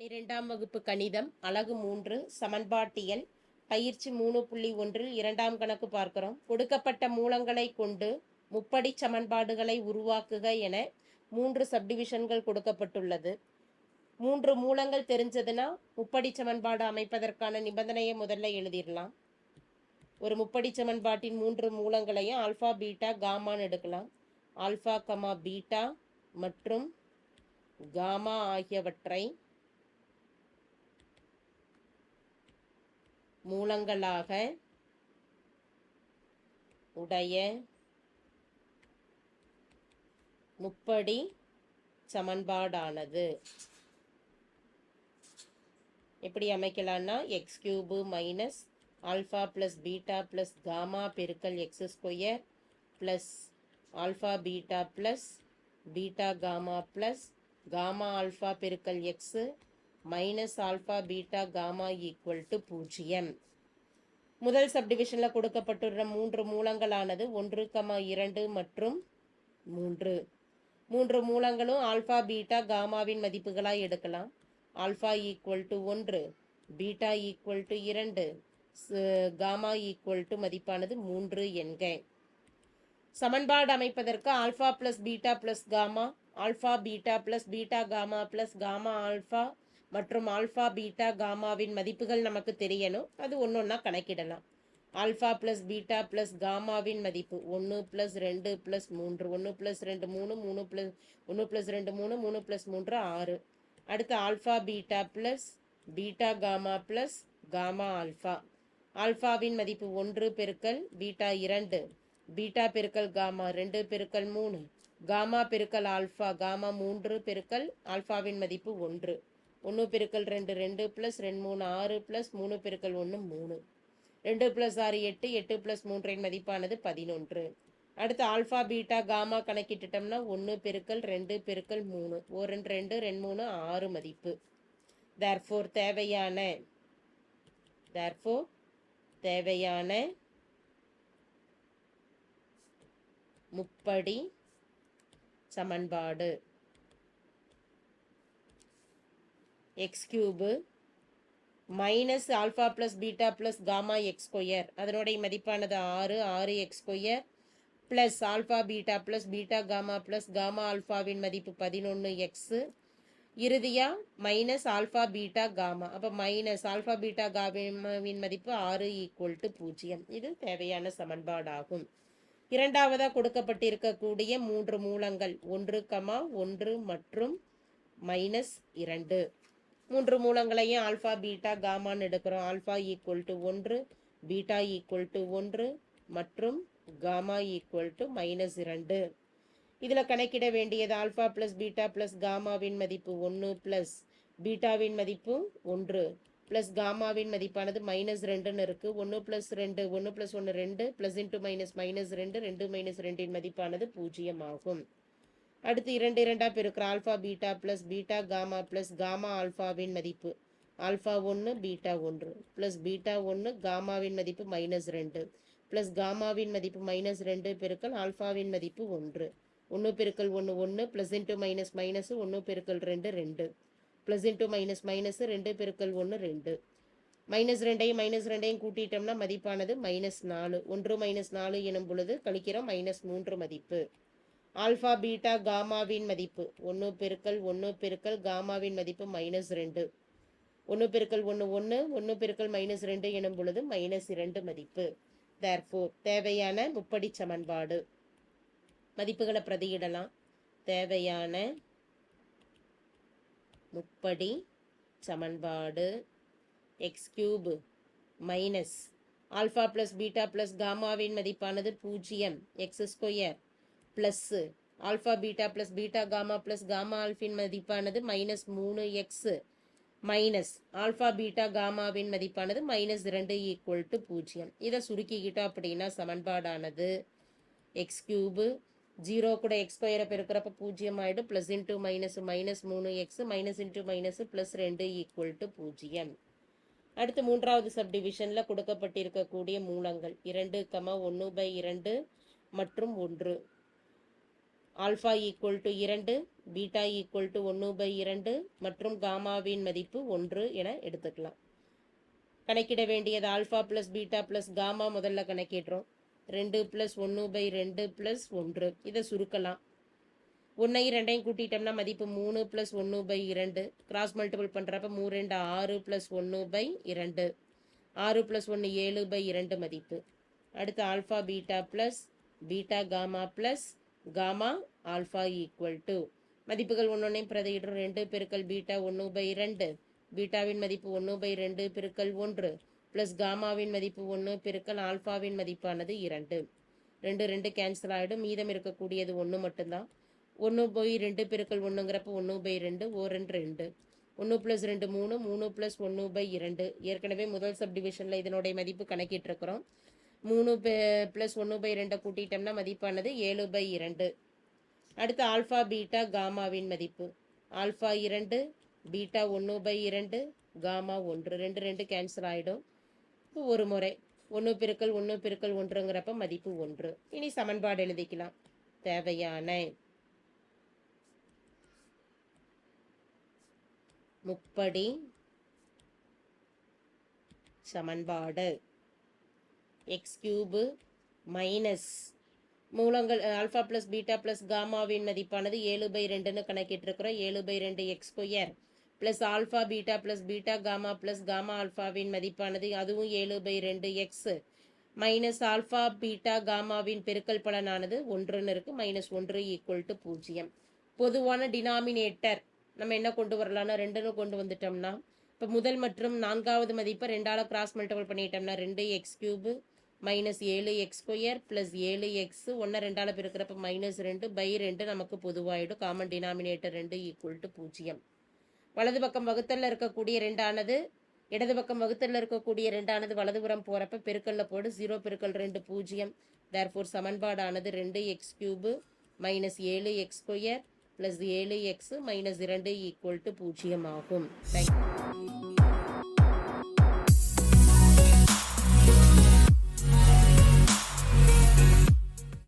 பன்னிரெண்டாம் வகுப்பு கணிதம் அலகு மூன்று சமன்பாட்டியல் பயிற்சி மூணு புள்ளி ஒன்றில் இரண்டாம் கணக்கு பார்க்கிறோம். கொடுக்கப்பட்ட மூலங்களை கொண்டு முப்படி சமன்பாடுகளை உருவாக்குக என மூன்று சப்டிவிஷன்கள் கொடுக்கப்பட்டுள்ளது. மூன்று மூலங்கள் தெரிஞ்சதுன்னா முப்படி சமன்பாடு அமைப்பதற்கான நிபந்தனையை முதல்ல எழுதிடலாம். ஒரு முப்படி சமன்பாட்டின் மூன்று மூலங்களையும் ஆல்ஃபா பீட்டா காமான்னு எடுக்கலாம். ஆல்ஃபா கமா பீட்டா மற்றும் காமா ஆகியவற்றை மூலங்களாக உடைய முப்படி சமன்பாடானது. எப்படி அமைக்கலாம்னா x cube minus alpha plus beta plus gamma பெருக்கல் x square plus alpha beta plus beta gamma plus gamma alpha பெருக்கல் x minus alpha beta gamma equal to பூஜ்ஜியம். முதல் சப்டிவிஷனில் கொடுக்கப்பட்டுள்ள மூன்று மூலங்களானது ஒன்று கமா இரண்டு மற்றும் மூன்று. மூன்று மூலங்களும் ஆல்ஃபா பீட்டா காமாவின் மதிப்புகளாக எடுக்கலாம். ஆல்ஃபா ஈக்குவல் டு ஒன்று பீட்டா ஈக்குவல் டு இரண்டு காமா ஈக்குவல் டு மதிப்பானது மூன்று என்க. சமன்பாடு அமைப்பதற்கு alpha plus beta plus gamma alpha beta plus beta gamma plus gamma alpha மற்றும் ஆல்ஃபா பீட்டா காமாவின் மதிப்புகள் நமக்கு தெரியணும். அது ஒன்றொன்னா கணக்கிடலாம். ஆல்ஃபா ப்ளஸ் பீட்டா ப்ளஸ் காமாவின் மதிப்பு ஒன்று ப்ளஸ் ரெண்டு ப்ளஸ் மூன்று ஒன்று ப்ளஸ் ரெண்டு மூணு மூணு ப்ளஸ் ஒன்று ப்ளஸ் ரெண்டு மூணு மூணு ப்ளஸ் மூன்று ஆறு. அடுத்து alpha beta plus beta gamma plus gamma alpha. ஆல்ஃபாவின் மதிப்பு ஒன்று பெருக்கல் பீட்டா இரண்டு பீட்டா பெருக்கல் காமா ரெண்டு பெருக்கல் மூணு காமா பெருக்கல் ஆல்ஃபா காமா மூன்று பெருக்கல் ஆல்ஃபாவின் மதிப்பு ஒன்று. ஒன்று பெருக்கல் ரெண்டு ரெண்டு ப்ளஸ் ரெண்டு மூணு ஆறு ப்ளஸ் மூணு பெருக்கல் ஒன்று மூணு. ரெண்டு ப்ளஸ் ஆறு எட்டு எட்டு ப்ளஸ் மூன்றின் மதிப்பானது பதினொன்று. அடுத்து ஆல்ஃபா பீட்டா காமா கணக்கிட்டுட்டோம்னா ஒன்று பெருக்கல் ரெண்டு பெருக்கல் மூணு. ஓ ரெண்டு ரெண்டு ரெண்டு மூணு ஆறு மதிப்பு. தேர்ஃபோர் தேவையான தேர்ஃபோர் தேவையான முப்படி சமன்பாடு. X cube minus alpha plus beta plus gamma x square அதனுடைய மதிப்பானது ஆறு ஆறு x square plus alpha beta plus beta gamma plus gamma ஆல்ஃபாவின் மதிப்பு பதினொன்று எக்ஸு இறுதியாக மைனஸ் ஆல்ஃபா பீட்டா காமா அப்போ மைனஸ் ஆல்ஃபா பீட்டா காமாவின் மதிப்பு ஆறு ஈக்குவல் டு பூஜ்ஜியம். இது தேவையான சமன்பாடாகும். இரண்டாவதாக கொடுக்கப்பட்டிருக்கக்கூடிய மூன்று மூலங்கள் ஒன்று கமா ஒன்று மற்றும் மைனஸ் இரண்டு. மூன்று மூலங்களையும் ஆல்ஃபா பீட்டா காமான்னு எடுக்கிறோம். ஆல்ஃபா ஈக்குவல் டு ஒன்று பீட்டா ஈக்குவல் டு ஒன்று மற்றும் காமா ஈக்குவல் டு மைனஸ் இரண்டு. இதில் கணக்கிட வேண்டியது ஆல்ஃபா ப்ளஸ் பீட்டா ப்ளஸ் காமாவின் மதிப்பு ஒன்று ப்ளஸ் பீட்டாவின் மதிப்பு ஒன்று. ப்ளஸ் காமாவின் மதிப்பானது மைனஸ் ரெண்டுன்னு இருக்குது ஒன்று ப்ளஸ் ரெண்டு ஒன்று ப்ளஸ் ஒன்று ரெண்டு ப்ளஸ் இன்ட்டு மைனஸ் மைனஸ் ரெண்டு ரெண்டு மைனஸ் ரெண்டின் மதிப்பானது பூஜ்ஜியம் ஆகும் அடுத்து இரண்டு இரண்டாக பெருக்கிற alpha beta plus beta gamma plus gamma ஆல்ஃபாவின் மதிப்பு. ஆல்ஃபா ஒன்று பீட்டா ஒன்று. ப்ளஸ் பீட்டா ஒன்று காமாவின் மதிப்பு மைனஸ் ரெண்டு. ப்ளஸ் காமாவின் மதிப்பு மைனஸ் ரெண்டு பெருக்கல் ஆல்ஃபாவின் மதிப்பு ஒன்று. ஒன்று பெருக்கல் ஒன்று ஒன்று ப்ளஸ் இன்ட்டு மைனஸ் மைனஸ் ஒன்று பெருக்கல் ரெண்டு ரெண்டு. ப்ளஸ் இன்ட்டு மைனஸ் மைனஸ் ரெண்டு பெருக்கல் ஒன்று ரெண்டு. மைனஸ் ரெண்டையும் மைனஸ் ரெண்டையும் கூட்டிட்டோம்னா மதிப்பானது மைனஸ் நாலு. ஒன்று மைனஸ் நாலு எனும் பொழுது கழிக்கிறோம் மைனஸ் மூன்று மதிப்பு. ஆல்ஃபா பீட்டா காமாவின் மதிப்பு. ஒன்று பெருக்கல் ஒன்று பெருக்கல் காமாவின் மதிப்பு மைனஸ் ரெண்டு. ஒன்று பெருக்கல் ஒன்று ஒன்று ஒன்று பெருக்கல் மைனஸ் ரெண்டு எனும் பொழுது மைனஸ் இரண்டு மதிப்பு. தேர்ஃபோர் தேவையான முப்படி சமன்பாடு. மதிப்புகளை பிரதியிடலாம். தேவையான முப்படி சமன்பாடு. X cube minus alpha plus beta plus காமாவின் மதிப்பானது பூஜ்ஜியம். X square plus alpha beta plus beta gamma plus gamma Alphin மதிப்பானது மைனஸ் மூணு எக்ஸு மைனஸ் ஆல்ஃபா பீட்டா காமாவின் மதிப்பானது மைனஸ் ரெண்டு ஈக்குவல் டு பூஜ்ஜியம். இதை சுருக்கிக்கிட்டோம் அப்படின்னா சமன்பாடானது எக்ஸ் கியூபு ஜீரோ கூட எக்ஸ் ஸ்கொயரை பெருக்கிறப்ப பூஜ்ஜியம் ஆகிடும் ப்ளஸ் இன்ட்டு மைனஸ் மைனஸ் மூணு x minus into minus plus ரெண்டு ஈக்குவல் டு பூஜ்ஜியம். அடுத்து மூன்றாவது சப் டிவிஷனில் கொடுக்கப்பட்டிருக்கக்கூடிய மூலங்கள் இரண்டு கமா ஒன்று பை இரண்டு மற்றும் ஒன்று. ஆல்ஃபா ஈக்குவல் டு இரண்டு பீட்டா ஈக்குவல் டு ஒன்று பை இரண்டு மற்றும் காமாவின் மதிப்பு ஒன்று என எடுத்துக்கலாம். கணக்கிட வேண்டியது alpha plus beta plus gamma முதல்ல கணக்கிடுறோம். ரெண்டு ப்ளஸ் ஒன்று பை ரெண்டு ப்ளஸ் ஒன்று. இதை சுருக்கலாம். ஒன்றையும் ரெண்டையும் கூட்டிட்டோம்னா மதிப்பு மூணு ப்ளஸ் ஒன்று பை இரண்டு. கிராஸ் மல்டிபிள் பண்ணுறப்ப மூ ரெண்டு ஆறு ப்ளஸ் ஒன்று பை இரண்டு. ஆறு ப்ளஸ் ஒன்று ஏழு பை இரண்டு மதிப்பு. அடுத்து alpha beta plus beta gamma plus gamma alpha equal to மதிப்புகள் ஒன்றொன்னையும் பிரதையிடும். ரெண்டு பெருக்கல் பீட்டா ஒன்று பை ரெண்டு. பீட்டாவின் மதிப்பு ஒன்று பை ரெண்டு பெருக்கல் ஒன்று. ப்ளஸ் காமாவின் மதிப்பு ஒன்று பெருக்கல் ஆல்ஃபாவின் மதிப்பானது இரண்டு. ரெண்டு ரெண்டு கேன்சல் ஆகிடும் மீதம் இருக்கக்கூடியது ஒன்று மட்டும்தான். ஒன்று பை ரெண்டு பெருக்கல் ஒன்றுங்கிறப்ப ஒன்று பை ரெண்டு ஓ ரெண்டு ரெண்டு. ஒன்று ப்ளஸ் ரெண்டு மூணு. மூணு ப்ளஸ் ஒன்று பை இரண்டு. ஏற்கனவே முதல் சப்டிவிஷனில் இதனுடைய மதிப்பு கணக்கிட்டு இருக்கிறோம் மூணு ப்ளஸ் ஒன்று பை ரெண்டை கூட்டிட்டோம்னா மதிப்பானது ஏழு பை இரண்டு. அடுத்து ஆல்ஃபா பீட்டா காமாவின் மதிப்பு. ஆல்ஃபா இரண்டு பீட்டா ஒன்று பை இரண்டு காமா ஒன்று. ரெண்டு ரெண்டு கேன்சல் ஆகிடும் இப்போ ஒரு முறை. ஒன்று பெருக்கல் ஒன்று பெருக்கல் ஒன்றுங்கிறப்ப மதிப்பு ஒன்று. இனி சமன்பாடு எழுதிக்கலாம். தேவையான முப்படி சமன்பாடு. எக்ஸ் கியூபு மைனஸ் மூலங்கள் ஆல்ஃபா ப்ளஸ் பீட்டா ப்ளஸ் காமாவின் மதிப்பானது ஏழு பை ரெண்டுன்னு கணக்கிட்டிருக்கிறோம். ஏழு பை ரெண்டு x square plus alpha beta plus beta gamma plus gamma ஆல்ஃபாவின் மதிப்பானது அதுவும் ஏழு பை ரெண்டு எக்ஸ் மைனஸ் ஆல்ஃபா பீட்டா காமாவின் பெருக்கல் பலனானது ஒன்றுன்னு இருக்குது மைனஸ் ஒன்று ஈக்குவல் டு பூஜ்ஜியம். பொதுவான டினாமினேட்டர் நம்ம என்ன கொண்டு வரலாம்னா ரெண்டுன்னு கொண்டு வந்துட்டோம்னா இப்போ முதல் மற்றும் நான்காவது மதிப்பை ரெண்டால் கிராஸ் மல்டிபிள் பண்ணிட்டோம்னா ரெண்டு எக்ஸ் கியூபு மைனஸ் ஏழு எக்ஸ் ஸ்கொயர் ப்ளஸ் ஏழு எக்ஸ் ஒன்று ரெண்டால் பிறக்கிறப்ப மைனஸ் ரெண்டு பை ரெண்டு நமக்கு பொதுவாயிடும். காமன் டினாமினேட்டர் ரெண்டு ஈக்குவல் டு பூஜ்ஜியம். வலது பக்கம் வகுத்தலில் இருக்கக்கூடிய ரெண்டானது இடது பக்கம் வகுத்தலில் இருக்கக்கூடிய ரெண்டானது வலதுபுறம் போகிறப்ப பெருக்கல்ல போடு ஜீரோ பெருக்கல் ரெண்டு பூஜ்ஜியம். தேர்ஃபோர் சமன்பாடானது ரெண்டு எக்ஸ் கியூபு மைனஸ் ஏழு எக்ஸ் ஸ்கொயர் ப்ளஸ் ஏழு எக்ஸ் மைனஸ் இரண்டு ஈக்குவல் டு பூஜ்ஜியம் ஆகும் தேங்க்யூ